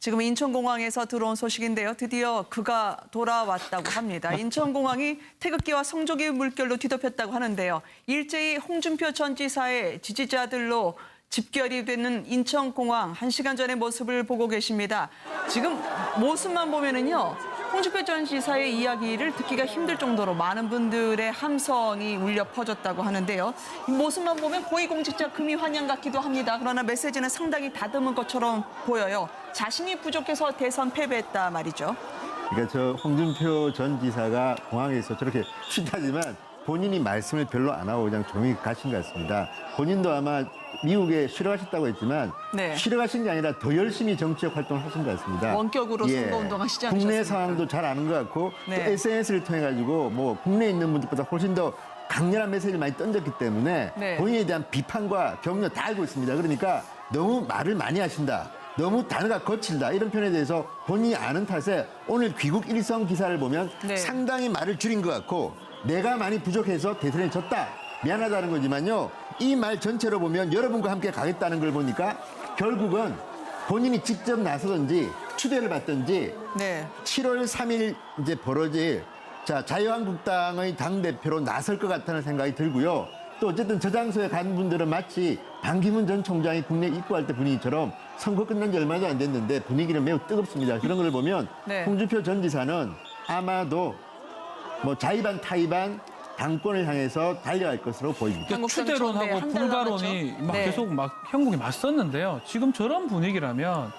지금 인천공항에서 들어온 소식인데요. 드디어 그가 돌아왔다고 합니다. 인천공항이 태극기와 성조기 물결로 뒤덮였다고 하는데요. 일제히 홍준표 전 지사의 지지자들로 집결이 되는 인천공항 한시간 전의 모습을 보고 계십니다. 지금 모습만 보면은요. 홍준표 전 지사의 이야기를 듣기가 힘들 정도로 많은 분들의 함성이 울려 퍼졌다고 하는데요. 이 모습만 보면 고위공직자 금이 환영 같기도 합니다. 그러나 메시지는 상당히 다듬은 것처럼 보여요. 자신이 부족해서 대선 패배했다 말이죠. 그러니까 저 홍준표 전 지사가 공항에서 저렇게 쉰하지만 본인이 말씀을 별로 안 하고 그냥 조용히 가신 것 같습니다. 본인도 아마 미국에 쉬러 가셨다고 했지만 네. 쉬러 가신 게 아니라 더 열심히 정치적 활동을 하신 것 같습니다. 원격으로 선거운동 하시지 국내 않으셨습니까? 상황도 잘 아는 것 같고 네. 또 SNS를 통해 가지고 뭐 국내에 있는 분들보다 훨씬 더 강렬한 메시지를 많이 던졌기 때문에 네. 본인에 대한 비판과 격려 다 알고 있습니다. 그러니까 너무 말을 많이 하신다. 너무 단어가 거칠다 이런 표현에 대해서 본인이 아는 탓에 오늘 귀국 일성 기사를 보면 네. 상당히 말을 줄인 것 같고 내가 많이 부족해서 대선에 졌다 미안하다는 거지만요 이 말 전체로 보면 여러분과 함께 가겠다는 걸 보니까 결국은 본인이 직접 나서든지 추대를 받든지 네. 7월 3일 이제 벌어질 자 자유한국당의 당 대표로 나설 것 같다는 생각이 들고요. 또 어쨌든 저 장소에 간 분들은 마치 반기문 전 총장이 국내 입국할 때 분위기처럼 선거 끝난 지 얼마도 안 됐는데 분위기는 매우 뜨겁습니다. 그런 걸 보면 네. 홍준표 전 지사는 아마도 뭐 자의반 타의반 당권을 향해서 달려갈 것으로 보입니다. 한국 추대론하고 불가론이? 막 네. 계속 막 형국이 맞섰는데요. 지금 저런 분위기라면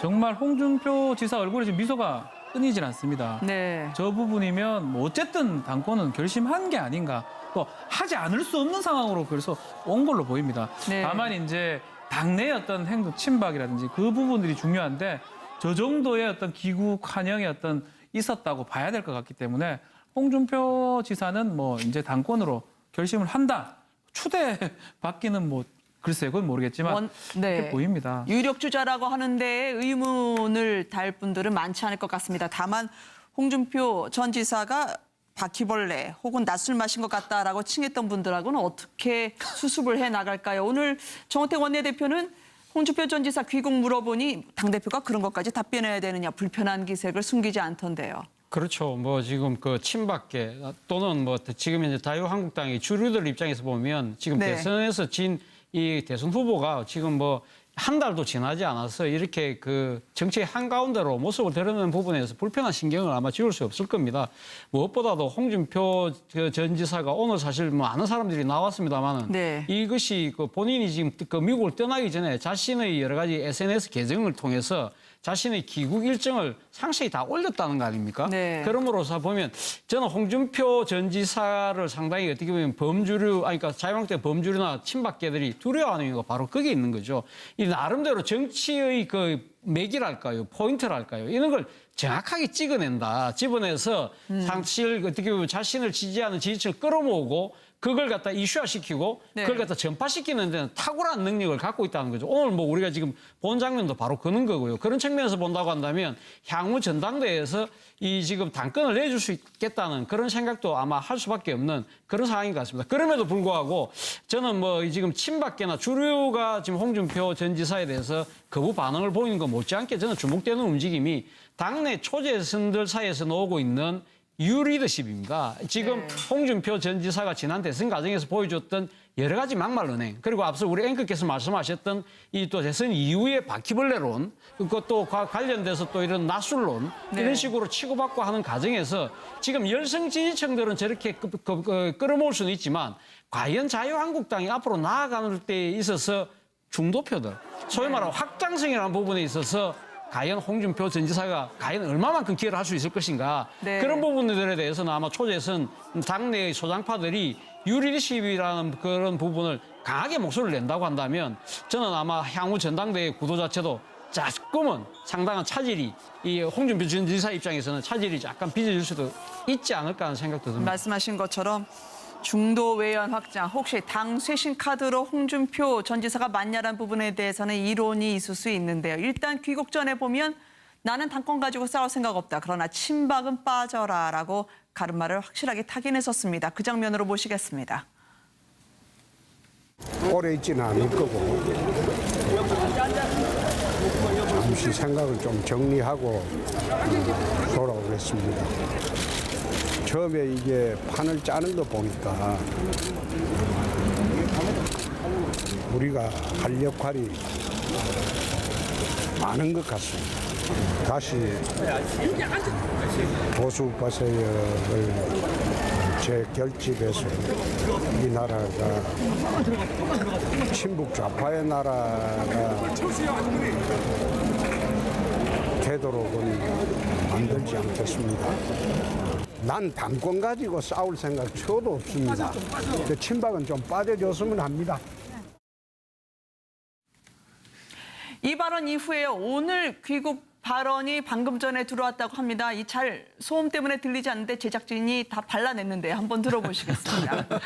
정말 홍준표 지사 얼굴에 지금 미소가 끊이질 않습니다. 네. 저 부분이면 뭐 어쨌든 당권은 결심한 게 아닌가 또 하지 않을 수 없는 상황으로 그래서 온 걸로 보입니다. 네. 다만 이제 당내의 어떤 행동 침박이라든지 그 부분들이 중요한데 저 정도의 어떤 기국 환영의 어떤 있었다고 봐야 될 것 같기 때문에 홍준표 지사는 뭐 이제 당권으로 결심을 한다. 추대 받기는 뭐 글쎄 그건 모르겠지만 원- 네. 보입니다. 유력 주자라고 하는데 의문을 달 분들은 많지 않을 것 같습니다. 다만 홍준표 전 지사가 바퀴벌레 혹은 낮술 마신 것 같다라고 칭했던 분들하고는 어떻게 수습을 해 나갈까요? 오늘 정호택 원내대표는 홍준표 전 지사 귀국 물어보니 당대표가 그런 것까지 답변해야 되느냐 불편한 기색을 숨기지 않던데요. 그렇죠. 뭐 지금 그 친박계 또는 뭐 지금 이제 자유한국당의 주류들 입장에서 보면 지금 네. 대선에서 진 이 대선 후보가 지금 뭐 한 달도 지나지 않아서 이렇게 그 정치의 한가운데로 모습을 드러내는 부분에서 불편한 신경을 아마 지울 수 없을 겁니다. 무엇보다도 홍준표 그전 지사가 오늘 사실 뭐 아는 사람들이 나왔습니다만은 네. 이것이 그 본인이 지금 그 미국을 떠나기 전에 자신의 여러 가지 SNS 계정을 통해서 자신의 귀국 일정을 상세히 다 올렸다는 거 아닙니까? 네. 그럼으로써 보면 저는 홍준표 전 지사를 상당히 어떻게 보면 범주류, 아니 그러니까 자유한국당 범주류나 친박계들이 두려워하는 이유가 바로 거기에 있는 거죠. 이 나름대로 정치의 그 맥이랄까요, 포인트랄까요, 이런 걸 정확하게 찍어낸다. 집어내서 음. 상실 어떻게 보면 자신을 지지하는 지지층을 끌어모으고 그걸 갖다 이슈화시키고 네. 그걸 갖다 전파시키는 데는 탁월한 능력을 갖고 있다는 거죠. 오늘 뭐 우리가 지금 본 장면도 바로 그런 거고요. 그런 측면에서 본다고 한다면 향후 전당대회에서 이 지금 당권을 내줄 수 있겠다는 그런 생각도 아마 할 수밖에 없는 그런 상황인 것 같습니다. 그럼에도 불구하고 저는 뭐이 지금 친박계나 주류가 지금 홍준표 전 지사에 대해서 거부 반응을 보이는 것 못지않게 저는 주목되는 움직임이 당내 초재선들 사이에서 나오고 있는 유리더십입니다. 지금 네. 홍준표 전 지사가 지난 대선 과정에서 보여줬던 여러 가지 막말 은행 그리고 앞서 우리 앵커께서 말씀하셨던 이 또 대선 이후의 바퀴벌레론 그것도 과- 관련돼서 또 이런 나술론 네. 이런 식으로 치고받고 하는 과정에서 지금 열성 지지층들은 저렇게 끄- 끄- 끄- 끌어모을 수는 있지만 과연 자유한국당이 앞으로 나아가는 데 있어서 중도표들 소위 말하는 확장성이라는 부분에 있어서 과연 홍준표 전 지사가 과연 얼마만큼 기여를 할 수 있을 것인가 네. 그런 부분들에 대해서는 아마 초재선 당내의 소장파들이 유리리십이라는 그런 부분을 강하게 목소리를 낸다고 한다면 저는 아마 향후 전당대회 구도 자체도 조금은 상당한 차질이 이 홍준표 전 지사 입장에서는 차질이 약간 빚어질 수도 있지 않을까 하는 생각도 듭니다. 말씀하신 것처럼 중도 외연 확장 혹시 당 쇄신 카드로 홍준표 전 지사가 맞냐라는 부분에 대해서는 이론이 있을 수 있는데요. 일단 귀국 전에 보면 나는 당권 가지고 싸울 생각 없다. 그러나 친박은 빠져라라고 가르마를 확실하게 타긴했었습니다. 그 장면으로 보시겠습니다. 오래 있지는 않을 거고 잠시 생각을 좀 정리하고 돌아오겠습니다. 처음에 이게 판을 짜는 거 보니까 우리가 할 역할이 많은 것 같습니다. 다시 보수 버서역을 재결집해서 이 나라가 친북 좌파의 나라가 되도록은 만들지 않겠습니다. 난 당권 가지고 싸울 생각 초도 없습니다. 그 친박은 좀 빠져줬으면 합니다. 이 발언 이후에 오늘 귀국 발언이 방금 전에 들어왔다고 합니다. 이 잘 소음 때문에 들리지 않는데 제작진이 다 발라냈는데 한번 들어보시겠습니다.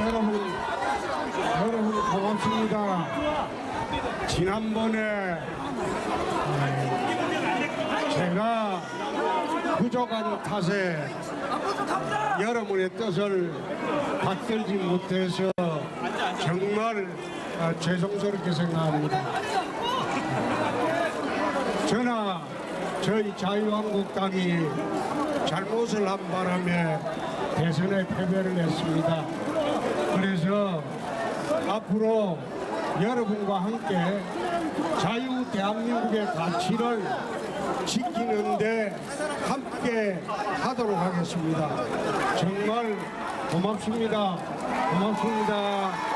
여러분, 여러분 고맙습니다. 지난번에 음, 제가 부족한 탓에 여러분의 뜻을 받들지 못해서 정말 아, 죄송스럽게 생각합니다. 저나 저희 자유한국당이 잘못을 한 바람에 대선에 패배를 했습니다. 그래서 앞으로 여러분과 함께 자유 대한민국의 가치를 지키는데 함께 하도록 하겠습니다. 정말 고맙습니다. 고맙습니다.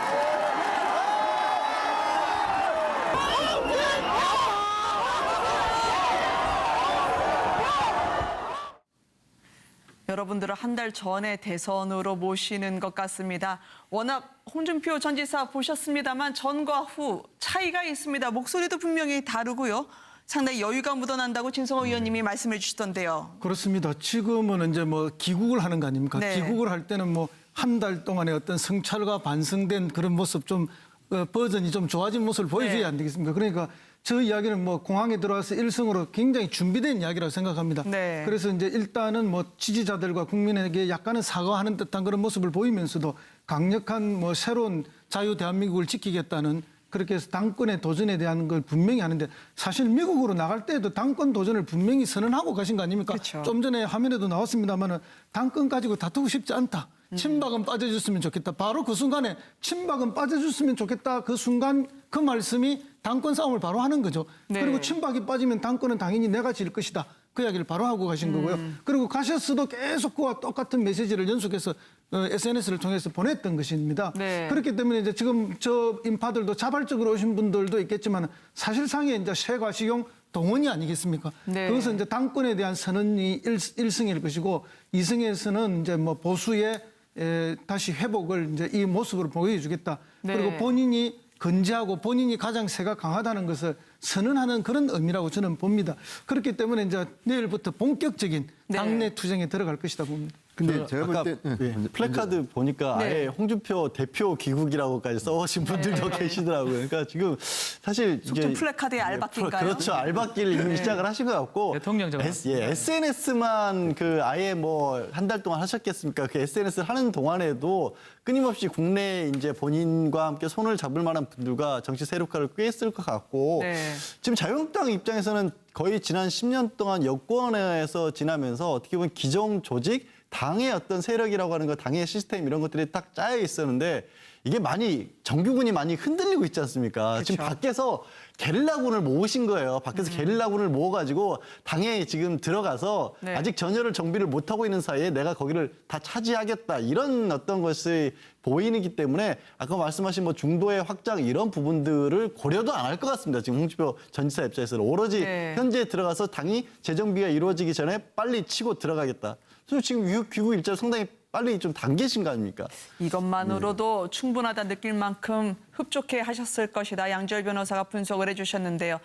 여러분들은 한달 전에 대선으로 모시는 것 같습니다. 워낙 홍준표 전 지사 보셨습니다만 전과 후 차이가 있습니다. 목소리도 분명히 다르고요. 상당히 여유가 묻어난다고 진성호 의원님이 말씀해 주시던데요. 그렇습니다. 지금은 이제 뭐 기국을 하는 거 아닙니까? 네. 기국을 할 때는 뭐 한 달 동안의 어떤 성찰과 반성된 그런 모습 좀 어, 버전이 좀 좋아진 모습을 보여줘야 네. 안 되겠습니까? 그러니까 저 이야기는 뭐 공항에 들어와서 일성으로 굉장히 준비된 이야기라고 생각합니다. 네. 그래서 이제 일단은 뭐 지지자들과 국민에게 약간은 사과하는 듯한 그런 모습을 보이면서도 강력한 뭐 새로운 자유 대한민국을 지키겠다는 그렇게 해서 당권의 도전에 대한 걸 분명히 하는데 사실 미국으로 나갈 때도 당권 도전을 분명히 선언하고 가신 거 아닙니까? 그렇죠. 좀 전에 화면에도 나왔습니다만은 당권 가지고 다투고 싶지 않다. 친박은 빠져줬으면 좋겠다. 바로 그 순간에 친박은 빠져줬으면 좋겠다. 그 순간 그 말씀이 당권 싸움을 바로 하는 거죠. 네. 그리고 친박이 빠지면 당권은 당연히 내가 질 것이다. 그 이야기를 바로 하고 가신 거고요. 그리고 가셨어도 계속 그와 똑같은 메시지를 연속해서 어, SNS를 통해서 보냈던 것입니다. 네. 그렇기 때문에 이제 지금 저 인파들도 자발적으로 오신 분들도 있겠지만 사실상의 이제 세과 시용 동원이 아니겠습니까? 네. 그것은 이제 당권에 대한 선언이 일, 일승일 것이고 이승에서는 이제 뭐 보수의 에, 다시 회복을 이제 이 모습으로 보여주겠다. 네. 그리고 본인이 건재하고 본인이 가장 세가 강하다는 것을 선언하는 그런 의미라고 저는 봅니다. 그렇기 때문에 이제 내일부터 본격적인 네. 당내 투쟁에 들어갈 것이다 봅니다. 근데 제가 아까 볼때 예, 플래카드 보니까 네. 아예 홍준표 대표 귀국이라고까지 써오신 분들도 네. 계시더라고요. 그러니까 지금 사실 속칭 플래카드의 알바끼인가요? 그렇죠. 알바끼를 이미 시작을 하신 것 같고 대통령 정도. S, 예, SNS만 그 아예 뭐 한 달 동안 하셨겠습니까? 그 SNS를 하는 동안에도 끊임없이 국내 이제 본인과 함께 손을 잡을 만한 분들과 정치 세력화를 꾀했을 것 같고 네. 지금 자유한국당 입장에서는 거의 지난 10년 동안 여권에서 지나면서 어떻게 보면 기존 조직, 당의 어떤 세력이라고 하는 것, 당의 시스템 이런 것들이 딱 짜여 있었는데 이게 많이 정규군이 많이 흔들리고 있지 않습니까? 지금 그렇죠. 밖에서 게릴라군을 모으신 거예요. 음. 밖에서 게릴라군을 모아가지고 당에 지금 들어가서 네. 아직 전열을 정비를 못 하고 있는 사이에 내가 거기를 다 차지하겠다 이런 어떤 것이 보이기 때문에 아까 말씀하신 뭐 중도의 확장 이런 부분들을 고려도 안 할 것 같습니다. 지금 홍준표 전 지사 입장에서는 오로지 네. 현재 들어가서 당이 재정비가 이루어지기 전에 빨리 치고 들어가겠다. 그래서 지금 귀국, 귀국 일자를 상당히 빨리 좀 당기신 거 아닙니까? 이것만으로도 충분하다 느낄 만큼 흡족해 하셨을 것이다. 양지열 변호사가 분석을 해주셨는데요.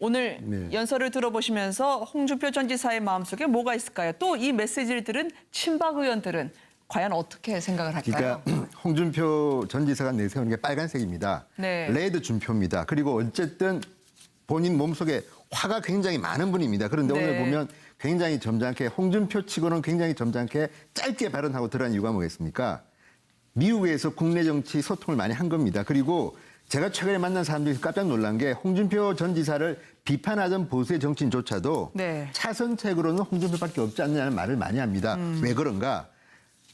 오늘 네. 연설을 들어보시면서 홍준표 전 지사의 마음속에 뭐가 있을까요? 또 이 메시지를 들은 친박 의원들은 과연 어떻게 생각을 할까요? 그러니까 홍준표 전 지사가 내세우는 게 빨간색입니다. 네. 레드 준표입니다. 그리고 어쨌든 본인 몸속에 화가 굉장히 많은 분입니다. 그런데 네. 오늘 보면 굉장히 점잖게 홍준표 치고는 굉장히 점잖게 짧게 발언하고 들어간 이유가 뭐겠습니까? 미국에서 국내 정치 소통을 많이 한 겁니다. 그리고 제가 최근에 만난 사람들이 깜짝 놀란 게 홍준표 전 지사를 비판하던 보수의 정치인조차도 네. 차선책으로는 홍준표밖에 없지 않느냐는 말을 많이 합니다. 왜 그런가?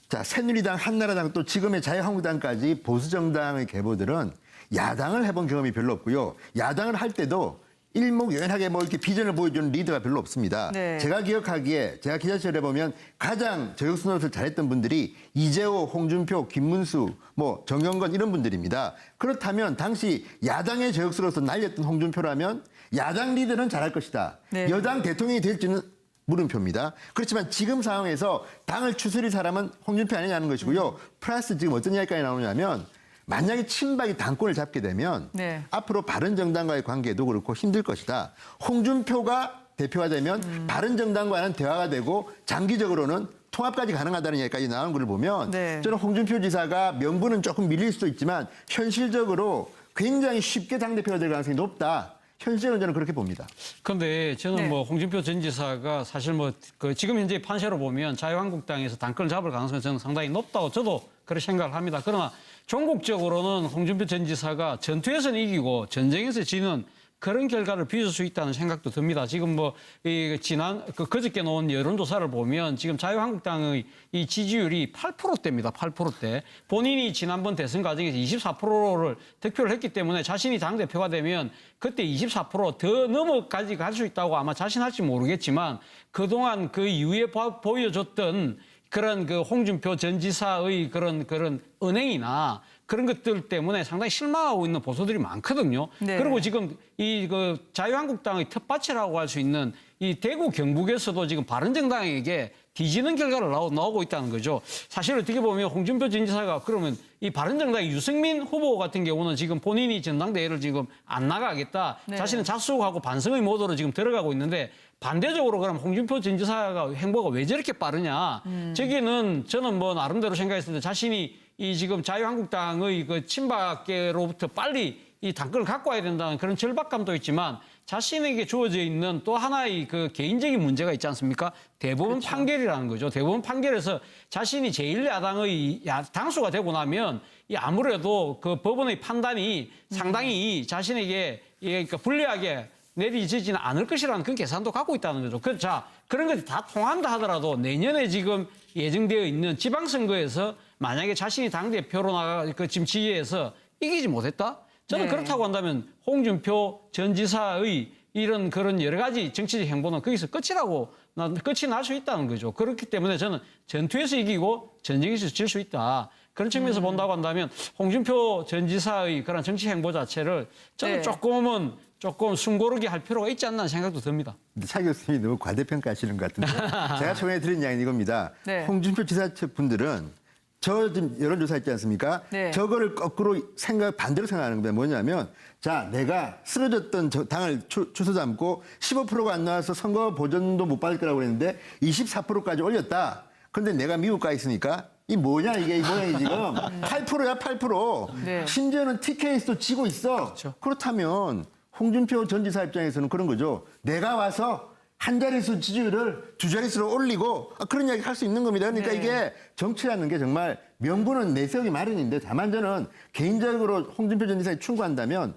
자, 새누리당, 한나라당 또 지금의 자유한국당까지 보수 정당의 계보들은 야당을 해본 경험이 별로 없고요. 야당을 할 때도 일목요연하게 뭐 이렇게 비전을 보여주는 리더가 별로 없습니다. 네. 제가 기억하기에 제가 기자 시절에 보면 가장 저격수 노릇을 잘했던 분들이 이재호, 홍준표, 김문수, 뭐 정영건 이런 분들입니다. 그렇다면 당시 야당의 저격수로서 날렸던 홍준표라면 야당 리더는 잘할 것이다. 네. 여당 대통령이 될지는 물음표입니다. 그렇지만 지금 상황에서 당을 추스릴 사람은 홍준표 아니냐는 것이고요. 플러스 지금 어떤 이야기까지 나오냐면 만약에 친박이 당권을 잡게 되면 네. 앞으로 바른정당과의 관계도 그렇고 힘들 것이다. 홍준표가 대표가 되면 음. 바른정당과는 대화가 되고 장기적으로는 통합까지 가능하다는 얘기까지 나온 걸 보면 네. 저는 홍준표 지사가 명분은 조금 밀릴 수도 있지만 현실적으로 굉장히 쉽게 당대표가 될 가능성이 높다. 현실적으로 저는 그렇게 봅니다. 근데 저는 네. 뭐 홍준표 전 지사가 사실 뭐 그 지금 현재 판세로 보면 자유한국당에서 당권을 잡을 가능성이 저는 상당히 높다고 저도 그렇게 생각을 합니다. 그러나 종국적으로는 홍준표 전 지사가 전투에서는 이기고 전쟁에서 지는 그런 결과를 빚을 수 있다는 생각도 듭니다. 지금 뭐, 이, 지난, 그, 그저께 놓은 여론조사를 보면 지금 자유한국당의 이 지지율이 8%대입니다. 8%대. 본인이 지난번 대선 과정에서 24%를 득표를 했기 때문에 자신이 당대표가 되면 그때 24%더 넘어까지 갈 수 있다고 아마 자신할지 모르겠지만 그동안 그 이후에 보- 보여줬던 그런 그 홍준표 전 지사의 그런 그런 은행이나 그런 것들 때문에 상당히 실망하고 있는 보수들이 많거든요. 네. 그리고 지금 이 그 자유한국당의 텃밭이라고 할 수 있는 이 대구 경북에서도 지금 바른정당에게 뒤지는 결과를 나오, 나오고 있다는 거죠. 사실 어떻게 보면 홍준표 전 지사가 그러면 이 바른정당의 유승민 후보 같은 경우는 지금 본인이 전당대회를 지금 안 나가겠다. 네. 자신은 자숙하고 반성의 모드로 지금 들어가고 있는데 반대적으로 그럼 홍준표 전 지사가 행보가 왜 저렇게 빠르냐. 저기는 저는 뭐 나름대로 생각했을 때 자신이 이 지금 자유한국당의 그 친박계로부터 빨리 이 당권을 갖고 와야 된다는 그런 절박감도 있지만 자신에게 주어져 있는 또 하나의 그 개인적인 문제가 있지 않습니까? 대법원 판결이라는 거죠. 대법원 판결에서 자신이 제1야당의 야- 당수가 되고 나면 이 아무래도 그 법원의 판단이 상당히 자신에게 이 그러니까 불리하게 내리지지는 않을 것이라는 그런 계산도 갖고 있다는 거죠. 그, 자, 그런 것이 다 통한다 하더라도 내년에 지금 예정되어 있는 지방선거에서 만약에 자신이 당대표로 나가, 그 지금 지휘해서 이기지 못했다? 저는 네. 그렇다고 한다면 홍준표 전 지사의 이런 그런 여러 가지 정치적 행보는 거기서 끝이라고, 나- 끝이 날 수 있다는 거죠. 그렇기 때문에 저는 전투에서 이기고 전쟁에서 질 수 있다. 그런 측면에서 음. 본다고 한다면 홍준표 전 지사의 그런 정치 행보 자체를 저는 네. 조금은 조금 숨고르게 할 필요가 있지 않나 생각도 듭니다. 근데 차 교수님이 너무 과대평가하시는 것 같은데 제가 최근에 들은 이야기는 이겁니다. 네. 홍준표 지사 측 분들은 저 지금 여론조사 있지 않습니까? 네. 저거를 거꾸로 생각 반대로 생각하는 겁니다. 뭐냐면 자 내가 쓰러졌던 저 당을 추, 추서 담고 15%가 안 나와서 선거 보전도 못 받을 거라고 그랬는데 24%까지 올렸다. 근데 내가 미국 가 있으니까 이 뭐냐 이게 이 모양이 지금 8%야 8%. 네. 심지어는 TK에서도 지고 있어. 그렇다면 홍준표 전 지사 입장에서는 그런 거죠. 내가 와서 한 자릿수 지지율을 두 자릿수로 올리고 아, 그런 이야기 할 수 있는 겁니다. 그러니까 네. 이게 정치라는 게 정말 명분은 내세우기 마련인데 다만 저는 개인적으로 홍준표 전 지사에 충고한다면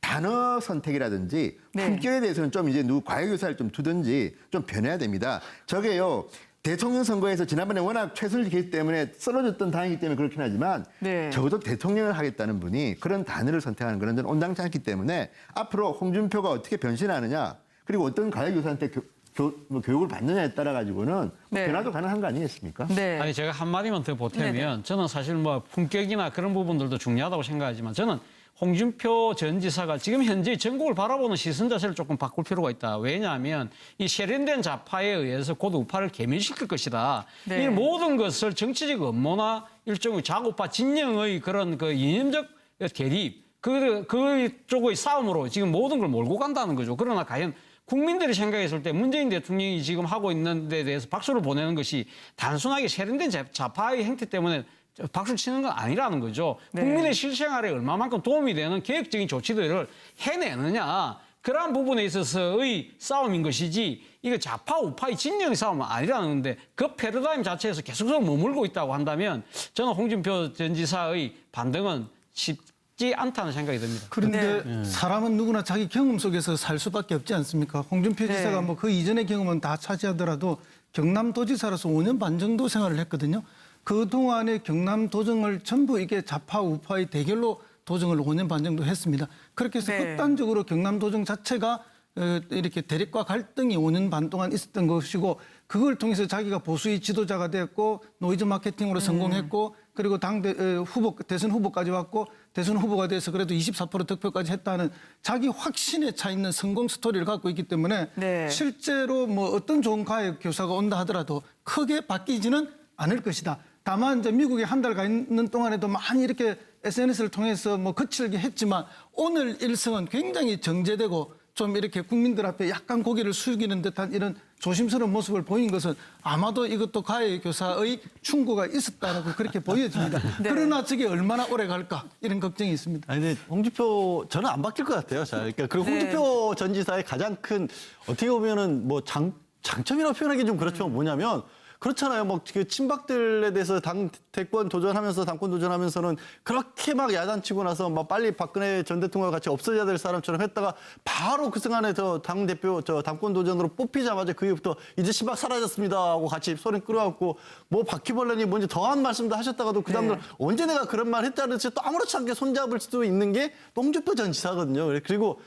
단어 선택이라든지 네. 품격에 대해서는 좀 이제 누구 과외 교사를 좀 두든지 좀 변해야 됩니다. 저게요. 대통령 선거에서 지난번에 워낙 최순실 케이스 때문에 쓰러졌던 당이기 때문에 그렇긴 하지만 네. 적어도 대통령을 하겠다는 분이 그런 단어를 선택하는 그런 전 온당치 않기 때문에 앞으로 홍준표가 어떻게 변신하느냐 그리고 어떤 가해 교사한테 교, 교, 뭐 교육을 받느냐에 따라 가지고는 뭐 네. 변화도 가능한 거 아니겠습니까? 네. 아니 제가 한 마디만 더 보태면 네네. 저는 사실 뭐 품격이나 그런 부분들도 중요하다고 생각하지만 저는 홍준표 전 지사가 지금 현재 전국을 바라보는 시선 자체를 조금 바꿀 필요가 있다. 왜냐하면 이 세련된 좌파에 의해서 곧 우파를 개멸시킬 것이다. 네. 이 모든 것을 정치적 업무나 일종의 좌우파 진영의 그런 그 이념적 대립 그, 그 쪽의 싸움으로 지금 모든 걸 몰고 간다는 거죠. 그러나 과연 국민들이 생각했을 때 문재인 대통령이 지금 하고 있는 데 대해서 박수를 보내는 것이 단순하게 세련된 좌- 좌파의 행태 때문에 박수를 치는 건 아니라는 거죠. 네. 국민의 실생활에 얼마만큼 도움이 되는 계획적인 조치들을 해내느냐. 그러한 부분에 있어서의 싸움인 것이지 이거 좌파 우파의 진영 싸움은 아니라는 건데 그 패러다임 자체에서 계속해서 머물고 있다고 한다면 저는 홍준표 전 지사의 반등은 쉽지 않다는 생각이 듭니다. 그런데 네. 사람은 누구나 자기 경험 속에서 살 수밖에 없지 않습니까? 홍준표 네. 지사가 뭐 그 이전의 경험은 다 차지하더라도 경남도지사로서 5년 반 정도 생활을 했거든요. 그 동안에 경남 도정을 전부 이게 좌파 우파의 대결로 도정을 5년 반 정도 했습니다. 그렇게 해서 네. 극단적으로 경남 도정 자체가 어, 이렇게 대립과 갈등이 5년 반 동안 있었던 것이고 그걸 통해서 자기가 보수의 지도자가 됐고 노이즈 마케팅으로 성공했고 그리고 당 대, 어, 후보 대선 후보까지 왔고 대선 후보가 돼서 그래도 24% 득표까지 했다는 자기 확신에 차 있는 성공 스토리를 갖고 있기 때문에 네. 실제로 뭐 어떤 좋은 가해 교사가 온다 하더라도 크게 바뀌지는 않을 것이다. 다만 이제 미국에 한 달 가 있는 동안에도 많이 이렇게 SNS를 통해서 뭐 거칠게 했지만 오늘 일성은 굉장히 정제되고 좀 이렇게 국민들 앞에 약간 고개를 숙이는 듯한 이런 조심스러운 모습을 보인 것은 아마도 이것도 가해 교사의 충고가 있었다라고 그렇게 보여집니다. 그러나 저게 얼마나 오래 갈까 이런 걱정이 있습니다. 아니 근데 홍준표 저는 안 바뀔 것 같아요. 자, 그러니까 그리고 네. 홍준표 전 지사의 가장 큰 어떻게 보면은 뭐 장 장점이라고 표현하기 좀 그렇지만 뭐냐면 그렇잖아요. 뭐그 친박들에 대해서 당 대권 도전하면서 당권 도전하면서는 그렇게 막 야단치고 나서 막 빨리 박근혜 전 대통령과 같이 없어져야 될 사람처럼 했다가 바로 그 순간에 저 당 대표 저 당권 도전으로 뽑히자마자 그 이후부터 이제 친박 사라졌습니다 하고 같이 소리 끌어갖고 뭐 바퀴벌레니 뭔지 더한 말씀도 하셨다가도 그 다음날 언제 내가 그런 말 했다는 듯이 또 아무렇지 않게 손잡을 수도 있는 게 홍준표 전 지사거든요. 그리고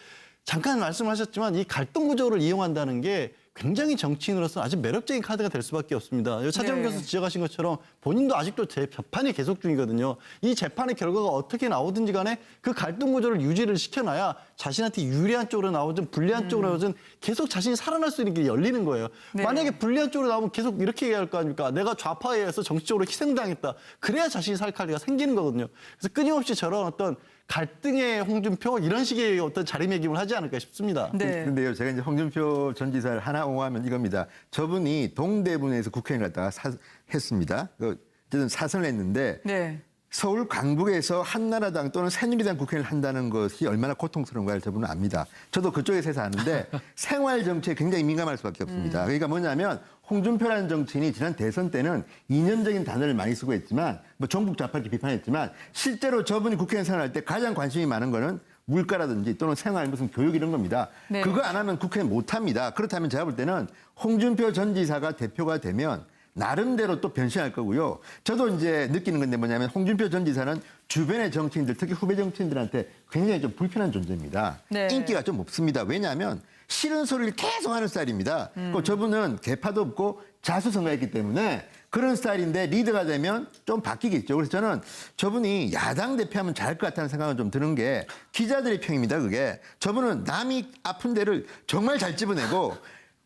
잠깐 말씀하셨지만 이 갈등 구조를 이용한다는 게 굉장히 정치인으로서 아주 매력적인 카드가 될 수밖에 없습니다. 차재원 네. 교수 지적하신 것처럼 본인도 아직도 재판이 계속 중이거든요. 이 재판의 결과가 어떻게 나오든지 간에 그 갈등 구조를 유지를 시켜놔야 자신한테 유리한 쪽으로 나오든 불리한 쪽으로 나오든 계속 자신이 살아날 수 있는 게 열리는 거예요. 네. 만약에 불리한 쪽으로 나오면 계속 이렇게 얘기할 거 아닙니까? 내가 좌파에 의해서 정치적으로 희생당했다. 그래야 자신이 살 카드가 생기는 거거든요. 그래서 끊임없이 저런 어떤 갈등의 홍준표 이런 식의 어떤 자리매김을 하지 않을까 싶습니다. 네. 근데요, 제가 이제 홍준표 전 지사를 하나 옹호하면 이겁니다. 저분이 동대문에서 국회의원 갔다가 사, 했습니다. 그, 어쨌든 사선을 했는데 네. 서울 강북에서 한나라당 또는 새누리당 국회의원을 한다는 것이 얼마나 고통스러운가를 저분은 압니다. 저도 그쪽에서 해서 아는데 생활 정치에 굉장히 민감할 수밖에 없습니다. 그러니까 뭐냐면 홍준표라는 정치인이 지난 대선 때는 이념적인 단어를 많이 쓰고 했지만 뭐 전국 좌파를 비판했지만 실제로 저분이 국회의원 생활할 때 가장 관심이 많은 거는 물가라든지 또는 생활 무슨 교육 이런 겁니다. 네. 그거 안 하면 국회 못 합니다. 그렇다면 제가 볼 때는 홍준표 전 지사가 대표가 되면 나름대로 또 변신할 거고요. 저도 이제 느끼는 건데 뭐냐면 홍준표 전 지사는 주변의 정치인들, 특히 후배 정치인들한테 굉장히 좀 불편한 존재입니다. 네. 인기가 좀 없습니다. 왜냐하면 싫은 소리를 계속 하는 스타일입니다. 그 저분은 개파도 없고 자수성가했기 때문에 그런 스타일인데 리더가 되면 좀 바뀌겠죠. 그래서 저는 저분이 야당 대표하면 잘할 것 같다는 생각은 좀 드는 게 기자들의 평입니다. 그게 저분은 남이 아픈 데를 정말 잘 집어내고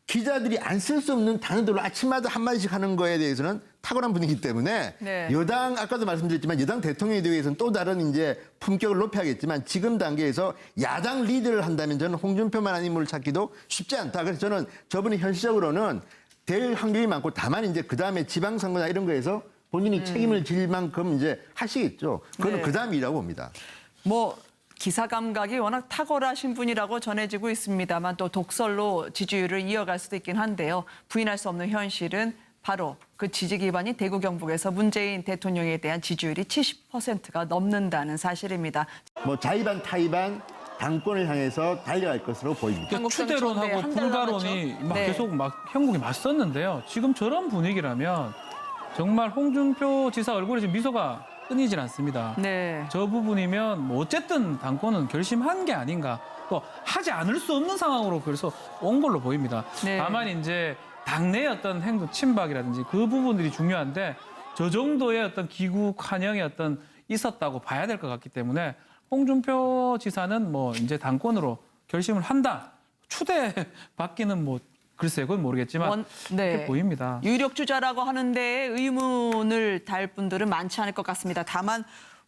기자들이 안 쓸 수 없는 단어들로 아침마다 한마디씩 하는 거에 대해서는 탁월한 분이기 때문에 네. 여당 아까도 말씀드렸지만 여당 대통령에 대해서는 또 다른 이제 품격을 높여야겠지만 지금 단계에서 야당 리드를 한다면 저는 홍준표만한 인물을 찾기도 쉽지 않다. 그래서 저는 저분이 현실적으로는 될 확률이 많고 다만 이제 그 다음에 지방선거나 이런 거에서 본인이 책임을 질 만큼 이제 하시겠죠. 음. 네. 그 다음이라고 봅니다. 뭐 기사 감각이 워낙 탁월하신 분이라고 전해지고 있습니다만 또 독설로 지지율을 이어갈 수도 있긴 한데요. 부인할 수 없는 현실은 바로 그 지지 기반이 대구 경북에서 문재인 대통령에 대한 지지율이 70%가 넘는다는 사실입니다. 뭐 자의반 타의반 당권을 향해서 달려갈 것으로 보입니다. 전대 추대론하고 한달 불가론이? 막 네. 계속 막 형국이 맞섰는데요. 지금 저런 분위기라면 정말 홍준표 지사 얼굴에 지금 미소가 끊이질 않습니다. 네. 저 부분이면 뭐 어쨌든 당권은 결심한 게 아닌가 또 하지 않을 수 없는 상황으로 그래서 온 걸로 보입니다. 네. 다만 이제 당내의 어떤 행동 침박이라든지 그 부분들이 중요한데 저 정도의 어떤 기구 환영의 어떤 있었다고 봐야 될 것 같기 때문에 홍준표 지사는 뭐 이제 당권으로 결심을 한다. 추대 받기는 뭐 글쎄 그건 모르겠지만 원- 네. 보입니다. 유력 주자라고 하는데 의문을 달 분들은 많지 않을 것 같습니다. 다만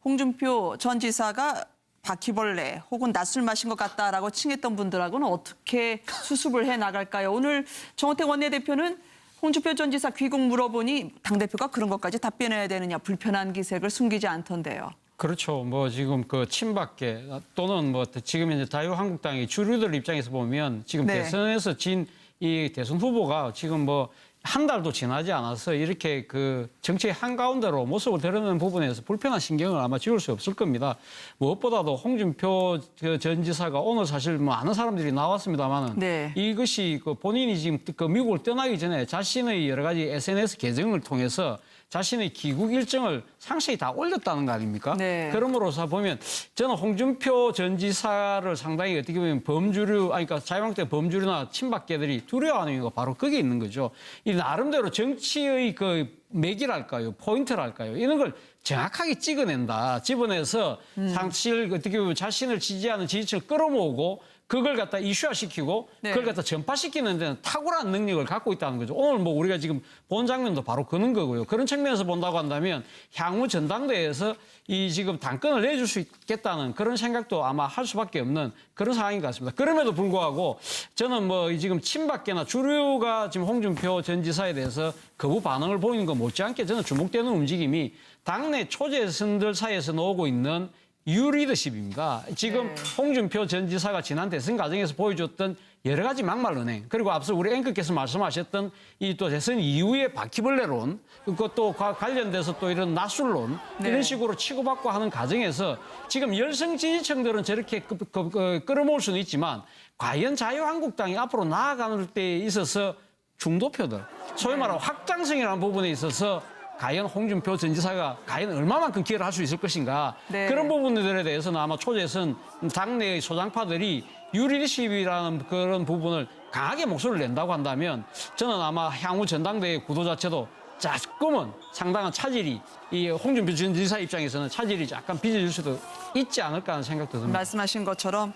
홍준표 전 지사가 바퀴벌레 혹은 낯술 마신 것 같다라고 칭했던 분들하고는 어떻게 수습을 해 나갈까요? 오늘 정호택 원내대표는 홍준표 전 지사 귀국 물어보니 당대표가 그런 것까지 답변해야 되느냐 불편한 기색을 숨기지 않던데요. 그렇죠. 뭐 지금 그 친박계 또는 뭐 지금 이제 자유한국당의 주류들 입장에서 보면 지금 네. 대선에서 진 이 대선 후보가 지금 뭐 한 달도 지나지 않아서 이렇게 그 정치의 한가운데로 모습을 드러내는 부분에서 불편한 신경을 아마 지울 수 없을 겁니다. 무엇보다도 홍준표 그전 지사가 오늘 사실 뭐 아는 사람들이 나왔습니다만은 네. 이것이 그 본인이 지금 그 미국을 떠나기 전에 자신의 여러 가지 SNS 계정을 통해서 자신의 귀국 일정을 상세히 다 올렸다는 거 아닙니까? 네. 그럼으로써 보면 저는 홍준표 전 지사를 상당히 어떻게 보면 범주류, 아니 그러니까 자유한국당 범주류나 친박계들이 두려워하는 이유가 바로 거기에 있는 거죠. 이 나름대로 정치의 그 맥이랄까요, 포인트랄까요, 이런 걸 정확하게 찍어낸다. 집어내서 음. 사실 어떻게 보면 자신을 지지하는 지지층을 끌어모으고 그걸 갖다 이슈화시키고 네. 그걸 갖다 전파시키는 데는 탁월한 능력을 갖고 있다는 거죠. 오늘 뭐 우리가 지금 본 장면도 바로 그런 거고요. 그런 측면에서 본다고 한다면 향후 전당대회에서 이 지금 당권을 내줄 수 있겠다는 그런 생각도 아마 할 수밖에 없는 그런 상황인 것 같습니다. 그럼에도 불구하고 저는 뭐이 지금 친박계나 주류가 지금 홍준표 전 지사에 대해서 거부 반응을 보이는 것 못지않게 저는 주목되는 움직임이 당내 초재선들 사이에서 나오고 있는 유리더십입니다. 지금 홍준표 전 지사가 지난 대선 과정에서 보여줬던 여러 가지 막말 은행 그리고 앞서 우리 앵커께서 말씀하셨던 이 또 대선 이후의 바퀴벌레론 그것도 과- 관련돼서 또 이런 나술론 네. 이런 식으로 치고받고 하는 과정에서 지금 열성 지지층들은 저렇게 끄- 끄- 끄- 끌어모을 수는 있지만 과연 자유한국당이 앞으로 나아가는 데 있어서 중도표들 소위 말하는 확장성이라는 부분에 있어서 과연 홍준표 전 지사가 과연 얼마만큼 기여를 할 수 있을 것인가 네. 그런 부분들에 대해서는 아마 초재선 당내의 소장파들이 유리리십이라는 그런 부분을 강하게 목소리를 낸다고 한다면 저는 아마 향후 전당대회 구도 자체도 조금은 상당한 차질이 이 홍준표 전 지사 입장에서는 차질이 약간 빚어질 수도 있지 않을까 하는 생각도 듭니다. 말씀하신 것처럼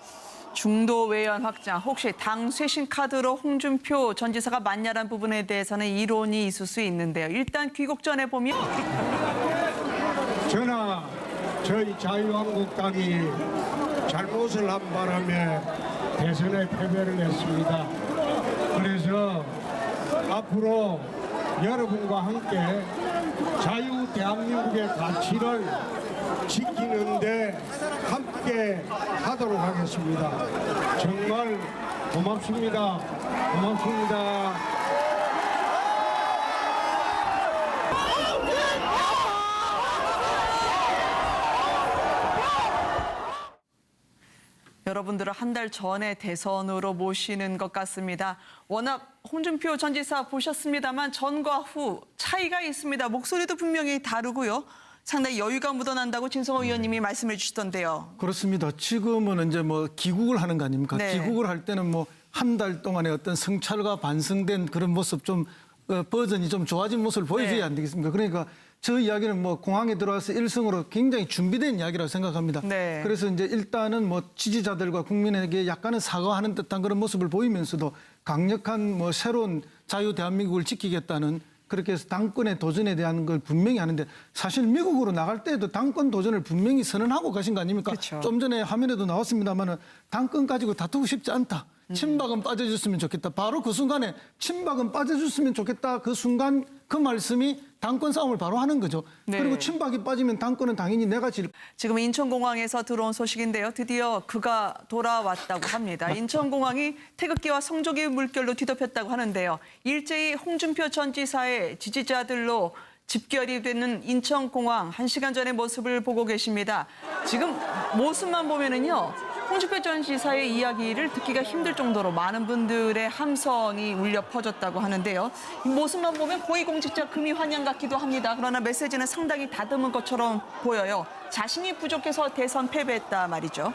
중도 외연 확장, 혹시 당 쇄신 카드로 홍준표 전 지사가 맞냐라는 부분에 대해서는 이론이 있을 수 있는데요. 일단 귀국 전에 보면 저나 저희 자유한국당이 잘못을 한 바람에 대선에 패배를 했습니다. 그래서 앞으로 여러분과 함께 자유 대한민국의 가치를 지키는데 함께 하도록 하겠습니다. 정말 고맙습니다. 고맙습니다. 여러분들을 한 달 전에 대선으로 모시는 것 같습니다. 워낙 홍준표 전 지사 보셨습니다만 전과 후 차이가 있습니다. 목소리도 분명히 다르고요. 상당히 여유가 묻어난다고 진성호 의원님이 말씀해 주시던데요. 그렇습니다. 지금은 이제 뭐 기국을 하는 거 아닙니까? 네. 기국을 할 때는 뭐 한 달 동안의 어떤 성찰과 반성된 그런 모습 좀 어, 버전이 좀 좋아진 모습을 보여줘야 네. 안 되겠습니까? 그러니까 저 이야기는 뭐 공항에 들어와서 일성으로 굉장히 준비된 이야기라고 생각합니다. 네. 그래서 이제 일단은 뭐 지지자들과 국민에게 약간은 사과하는 듯한 그런 모습을 보이면서도 강력한 뭐 새로운 자유 대한민국을 지키겠다는 그렇게 해서 당권의 도전에 대한 걸 분명히 하는데 사실 미국으로 나갈 때에도 당권 도전을 분명히 선언하고 가신 거 아닙니까? 그렇죠. 좀 전에 화면에도 나왔습니다만은 당권 가지고 다투고 싶지 않다. 친박은 빠져줬으면 좋겠다. 바로 그 순간에 친박은 빠져줬으면 좋겠다. 그 순간 그 말씀이 당권 싸움을 바로 하는 거죠. 네. 그리고 친박이 빠지면 당권은 당연히 내가 질 지금 인천공항에서 들어온 소식인데요. 드디어 그가 돌아왔다고 합니다. 인천공항이 태극기와 성조기 물결로 뒤덮였다고 하는데요. 일제히 홍준표 전 지사의 지지자들로 집결이 되는 인천공항 한 시간 전의 모습을 보고 계십니다. 지금 모습만 보면은요. 홍준표 전 지사의 이야기를 듣기가 힘들 정도로 많은 분들의 함성이 울려 퍼졌다고 하는데요. 이 모습만 보면 고위공직자 금이 환영 같기도 합니다. 그러나 메시지는 상당히 다듬은 것처럼 보여요. 자신이 부족해서 대선 패배했다 말이죠.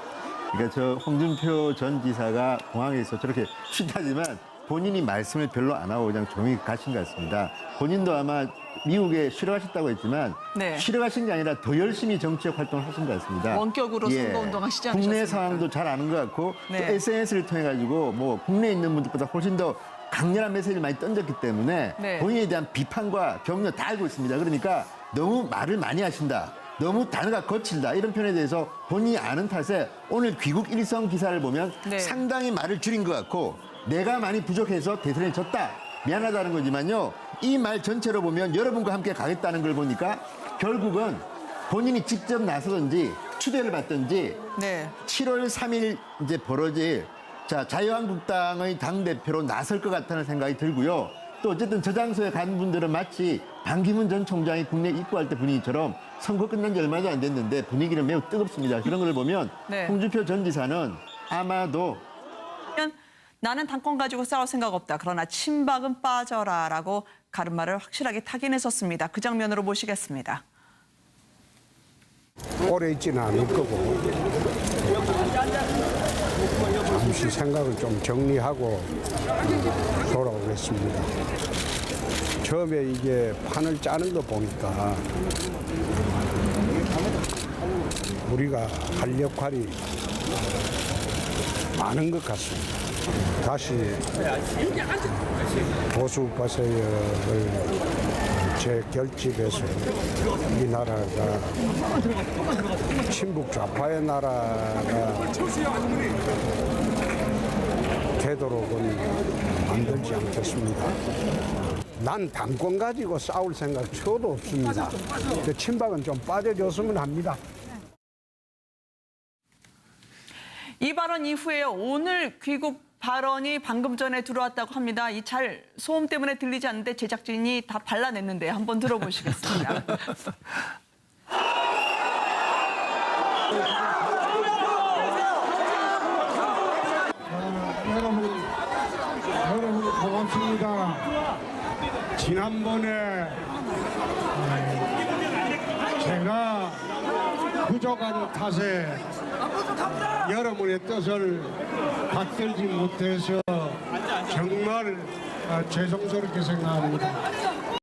그러니까 저 홍준표 전 지사가 공항에서 저렇게 쉬다지만 본인이 말씀을 별로 안 하고 그냥 조용히 가신 것 같습니다. 본인도 아마 미국에 쉬러 가셨다고 했지만 네. 쉬러 가신 게 아니라 더 열심히 정치적 활동을 하신 것 같습니다. 예. 원격으로 선거운동 하시지 국내 않으셨습니까? 상황도 잘 아는 것 같고 네. 또 SNS를 통해 가지고 뭐 국내에 있는 분들보다 훨씬 더 강렬한 메시지를 많이 던졌기 때문에 네. 본인에 대한 비판과 격려 다 알고 있습니다. 그러니까 너무 말을 많이 하신다. 너무 단어가 거칠다 이런 표현에 대해서 본인이 아는 탓에 오늘 귀국 일성 기사를 보면 네. 상당히 말을 줄인 것 같고 내가 많이 부족해서 대선에 졌다 미안하다는 거지만요 이 말 전체로 보면 여러분과 함께 가겠다는 걸 보니까 결국은 본인이 직접 나서든지 추대를 받든지 네. 7월 3일 이제 벌어질 자 자유한국당의 당 대표로 나설 것 같다는 생각이 들고요. 또 어쨌든 저 장소에 간 분들은 마치 반기문 전 총장이 국내 입국할 때 분위기처럼 선거 끝난 지 얼마도 안 됐는데 분위기는 매우 뜨겁습니다. 그런 걸 보면 네. 홍준표 전 지사는 아마도 나는 당권 가지고 싸울 생각 없다. 그러나 친박은 빠져라라고 가르마를 확실하게 타긴했었습니다. 그 장면으로 모시겠습니다. 오래 있지는 않을 거고 잠시 생각을 좀 정리하고 돌아오겠습니다. 처음에 이게 판을 짜는 거 보니까 우리가 할 역할이 많은 것 같습니다. 다시 보수 버세어를 재결집해서 이 나라가 친북 좌파의 나라가 되도록은 만들지 않겠습니다. 난 당권 가지고 싸울 생각 저도 없습니다. 근데 친박은 좀 빠져줬으면 합니다. 이 발언 이후에 오늘 귀국 발언이 방금 전에 들어왔다고 합니다. 이 잘 소음 때문에 들리지 않는데 제작진이 다 발라냈는데 한번 들어보시겠습니다. 여러분, 고맙습니다. 지난번에 에, 제가 부족한 탓에 여러분의 뜻을 받들지 못해서 정말 아, 죄송스럽게 생각합니다.